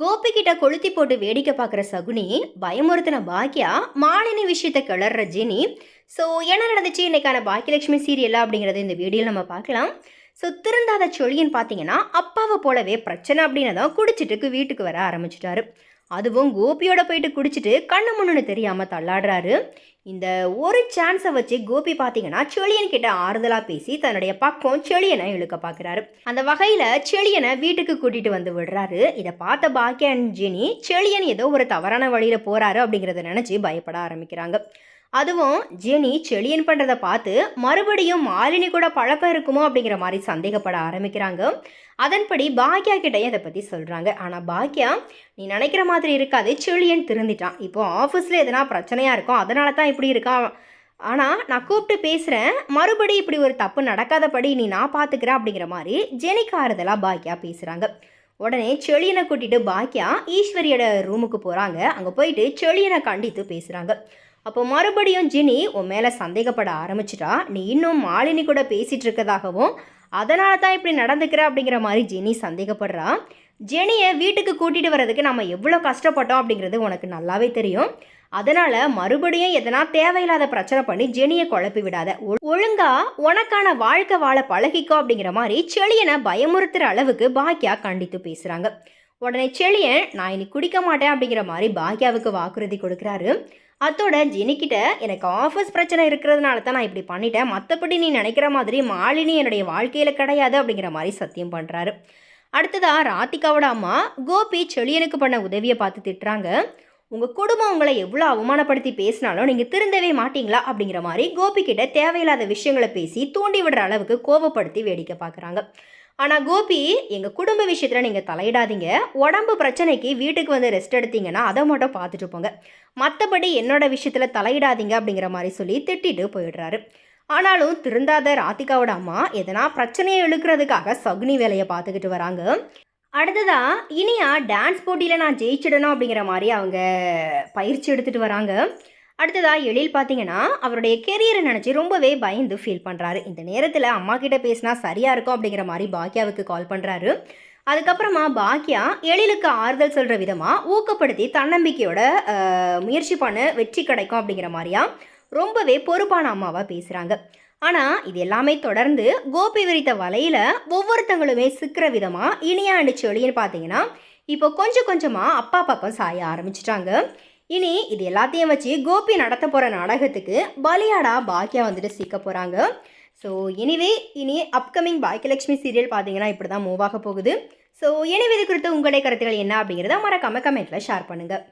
கோபி கிட்ட கொளுத்தி போட்டு வேடிக்கை பார்க்குற சகுனி பயமுறுத்தின பாக்கியா மாலினி விஷயத்தை கிளற ஜெனி ஸோ என்ன நடந்துச்சு? இன்னைக்கான பாக்கியலட்சுமி சீரியல்? அப்படிங்கிறத இந்த வீடியோவில் நம்ம பார்க்கலாம். ஸோ திருந்தாத சொல்லின்னு பார்த்தீங்கன்னா அப்பாவை போலவே பிரச்சனை அப்படின்னு தான் குடிச்சிட்டு வீட்டுக்கு வர ஆரம்பிச்சிட்டாரு. அதுவும் கோபியோட போயிட்டு குடிச்சிட்டு கண்ணு முன்னுன்னு தெரியாமல் தள்ளாடுறாரு. இந்த ஒரு சான்ஸை வச்சு கோபி பார்த்தீங்கன்னா செளியன் கிட்ட ஆறுதலாக பேசி தன்னுடைய பக்கம் செளியனை இழுக்க பார்க்குறாரு அந்த வகையில் செளியனை வீட்டுக்கு கூட்டிட்டு வந்து விடுறாரு. இதை பார்த்த பாக்கியன் ஜெனி செளியன் ஏதோ ஒரு தவறான வழியில் போகிறாரு அப்படிங்கிறத நினச்சி பயப்பட ஆரம்பிக்கிறாங்க. அதுவும் ஜெனி செளியன் பண்ணுறதை பார்த்து மறுபடியும் மாலினி கூட பழக்கம் இருக்குமோ அப்படிங்கிற மாதிரி சந்தேகப்பட ஆரம்பிக்கிறாங்க. அதன்படி பாக்யா கிட்டையும் அதை பற்றி சொல்கிறாங்க ஆனால் பாக்யா நீ நினைக்கிற மாதிரி இருக்காது. செளியன் திருந்திட்டான். இப்போ ஆஃபீஸில் எதனா பிரச்சனையாக இருக்கும் அதனால தான் இப்படி இருக்கான் ஆனால் நான் கூப்பிட்டு பேசுகிறேன் மறுபடி இப்படி ஒரு தப்பு நடக்காதபடி நீ நான் பார்த்துக்கிறேன் அப்படிங்கிற மாதிரி ஜெனிக்கு ஆறுதலாக பாக்யா பேசுகிறாங்க உடனே செளியனை கூட்டிட்டு பாக்கியா ஈஸ்வரியோட ரூமுக்கு போகிறாங்க அங்கே போயிட்டு செளியனை கண்டித்து பேசுகிறாங்க அப்போ மறுபடியும் ஜினி உன் மேலே சந்தேகப்பட ஆரம்பிச்சிட்டா? நீ இன்னும் மாலினி கூட பேசிகிட்டு இருக்கதாகவும் அதனால தான் இப்படி நடந்துக்கிற? அப்படிங்கிற மாதிரி ஜெனி சந்தேகப்படுறா. ஜெனியை வீட்டுக்கு கூட்டிகிட்டு வர்றதுக்கு நம்ம எவ்வளோ கஷ்டப்பட்டோம் அப்படிங்கிறது உனக்கு நல்லாவே தெரியும். அதனால் மறுபடியும் எதனா தேவையில்லாத பிரச்சனை பண்ணி ஜெனியை குழப்பி விடாத. ஒ- ஒழுங்கா உனக்கான வாழ்க்கை வாழ பழகிக்கோ அப்படிங்கிற மாதிரி செளியனை பயமுறுத்துகிற அளவுக்கு பாக்கியா கண்டித்து பேசுகிறாங்க உடனே செழியன் நான் இனி குடிக்க மாட்டேன் அப்படிங்கிற மாதிரி பாக்யாவுக்கு வாக்குறுதி கொடுக்குறாரு. அத்தோட ஜெனிக்கிட்ட எனக்கு ஆஃபீஸ் பிரச்சனை இருக்கிறதுனால தான் நான் இப்படி பண்ணிட்டேன். மற்றபடி நீ நினைக்கிற மாதிரி மாலினி என்னுடைய வாழ்க்கையில் கிடையாது அப்படிங்கிற மாதிரி சத்தியம் பண்ணுறாரு அடுத்ததாக ராதிகாவோட அம்மா கோபி செழியனுக்கு பண்ண உதவியை பார்த்து திட்டுறாங்க. உங்கள் குடும்பம் உங்களை எவ்வளோ அவமானப்படுத்தி பேசினாலும் நீங்கள் திருந்தவே மாட்டீங்களா? அப்படிங்கிற மாதிரி கோபிக்கிட்ட தேவையில்லாத விஷயங்களை பேசி தூண்டி விடுற அளவுக்கு கோபப்படுத்தி வேடிக்கை பார்க்குறாங்க. ஆனால் கோபி எங்கள் குடும்ப விஷயத்தில் நீங்கள் தலையிடாதீங்க. உடம்பு பிரச்சனைக்கு வீட்டுக்கு வந்து ரெஸ்ட் எடுத்தீங்கன்னா அதை மட்டும் பார்த்துட்டு போங்க. மற்றபடி என்னோட விஷயத்தில் தலையிடாதீங்க அப்படிங்கிற மாதிரி சொல்லி திட்டிட்டு போயிடுறாரு. ஆனாலும் திருந்தாத ராதிகாவோட அம்மா எதனா பிரச்சனையை இழுக்கிறதுக்காக சகுனி வேலையை பார்த்துக்கிட்டு வராங்க. அடுத்ததா இனியா டான்ஸ் போட்டியில் நான் ஜெயிச்சிடணும் அப்படிங்கிற மாதிரி அவங்க பயிற்சி எடுத்துகிட்டு வராங்க. அடுத்ததாக எழில் பார்த்தீங்கன்னா அவருடைய கெரியரை நினச்சி ரொம்பவே பயந்து ஃபீல் பண்ணுறாரு இந்த நேரத்தில் அம்மா கிட்ட பேசினா சரியாக இருக்கும் அப்படிங்கிற மாதிரி பாக்கியாவுக்கு கால் பண்ணுறாரு அதுக்கப்புறமா பாக்கியா எழிலுக்கு ஆறுதல் சொல்கிற விதமாக ஊக்கப்படுத்தி தன்னம்பிக்கையோட முயற்சி பண்ண வெற்றி கிடைக்கும் அப்படிங்கிற மாதிரியா ரொம்பவே பொறுப்பான அம்மாவாக பேசுகிறாங்க ஆனால் இது எல்லாமே தொடர்ந்து கோபி விரித்த வலையில் ஒவ்வொருத்தங்களுமே சிக்கிற விதமாக இனியா அண்டு செழின்னு பார்த்தீங்கன்னா இப்போ கொஞ்சம் கொஞ்சமாக அப்பா பக்கம் சாய ஆரம்பிச்சிட்டாங்க. இனி இது எல்லாத்தையும் வச்சு கோபி நடத்த போகிற நாடகத்துக்கு பலியாடா பாக்கியா வந்துட்டு சிக்க போகிறாங்க ஸோ எனிவே இனி அப்கமிங் பாக்கியலட்சுமி சீரியல் பார்த்தீங்கன்னா இப்படி தான் மூவ் ஆக போகுது. ஸோ எனிவே இது குறித்து உங்களுடைய கருத்துக்கள் என்ன அப்படிங்கிறத மறக்காம கமெண்ட்டில் ஷேர் பண்ணுங்கள்